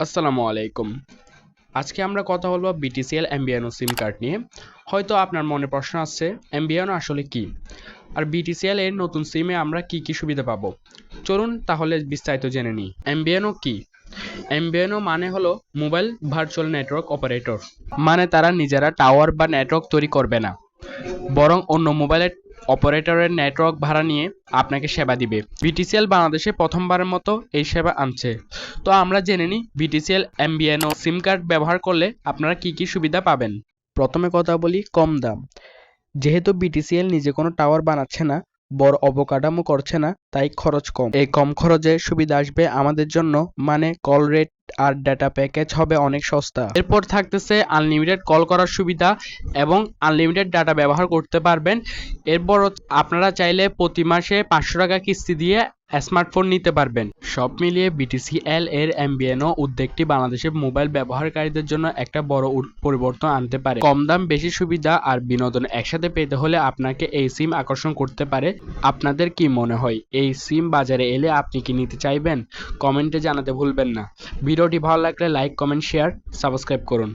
আসসালামু আলাইকুম। আজকে আমরা কথা বলব বিটিসিএল এমবিএনও সিম কার্ড নিয়ে। হয়তো আপনার মনে প্রশ্ন আসছে এমবিএনও আসলে কি? আর বিটিসিএল এর নতুন সিমে আমরা কি কি সুবিধা পাবো? চলুন তাহলে বিস্তারিত জেনে নিই। এমবিএনও কি? এমবিএনও মানে হলো মোবাইল ভার্চুয়াল নেটওয়ার্ক অপারেটর মানে তারা নিজেরা টাওয়ার বা নেটওয়ার্ক তৈরি করবে না। বরং অন্য মোবাইলের অপারেটরের নেটওয়ার্ক ভাড়া নিয়ে আপনাকে সেবা দিবে। বিটিসিএল বাংলাদেশে প্রথমবারের মতো এই সেবা আনছে। তো আমরা জেনে নিই বিটিসিএল এমবিএনও সিম কার্ড ব্যবহার করলে আপনারা কি কি সুবিধা পাবেন? প্রথমে কথা বলি কম দাম। যেহেতু বিটিসিএল নিজে কোনো টাওয়ার বানাচ্ছে না বড় অবকাঠামো করছে না, তাই খরচ কম। এই কম খরচে সুবিধা আসবে আমাদের জন্য মানে কল রেট আর ডাটা প্যাকেজ হবে অনেক সস্তা। এরপর থাকতেছে আনলিমিটেড কল করার সুবিধা এবং আনলিমিটেড ডাটা ব্যবহার করতে পারবেন। এরপর আপনারা চাইলে প্রতি মাসে পাঁচশো টাকা কিস্তি দিয়ে স্মার্টফোন নিতে পারবেন। সব মিলিয়ে বিটিসিএল এর এমবিএনও উদ্যোগটি বাংলাদেশের মোবাইল ব্যবহারকারীদের জন্য একটা বড় পরিবর্তন আনতে পারে। কম দাম, বেশি সুবিধা আর বিনোদন একসাথে পেতে হলে আপনাকে এই সিম আকর্ষণ করতে পারে। আপনাদের কি মনে হয়? এই সিম বাজারে এলে আপনি কি নিতে চাইবেন? কমেন্টে জানাতে ভুলবেন না। ভিডিওটি ভালো লাগলে লাইক, কমেন্ট, শেয়ার, সাবস্ক্রাইব করুন।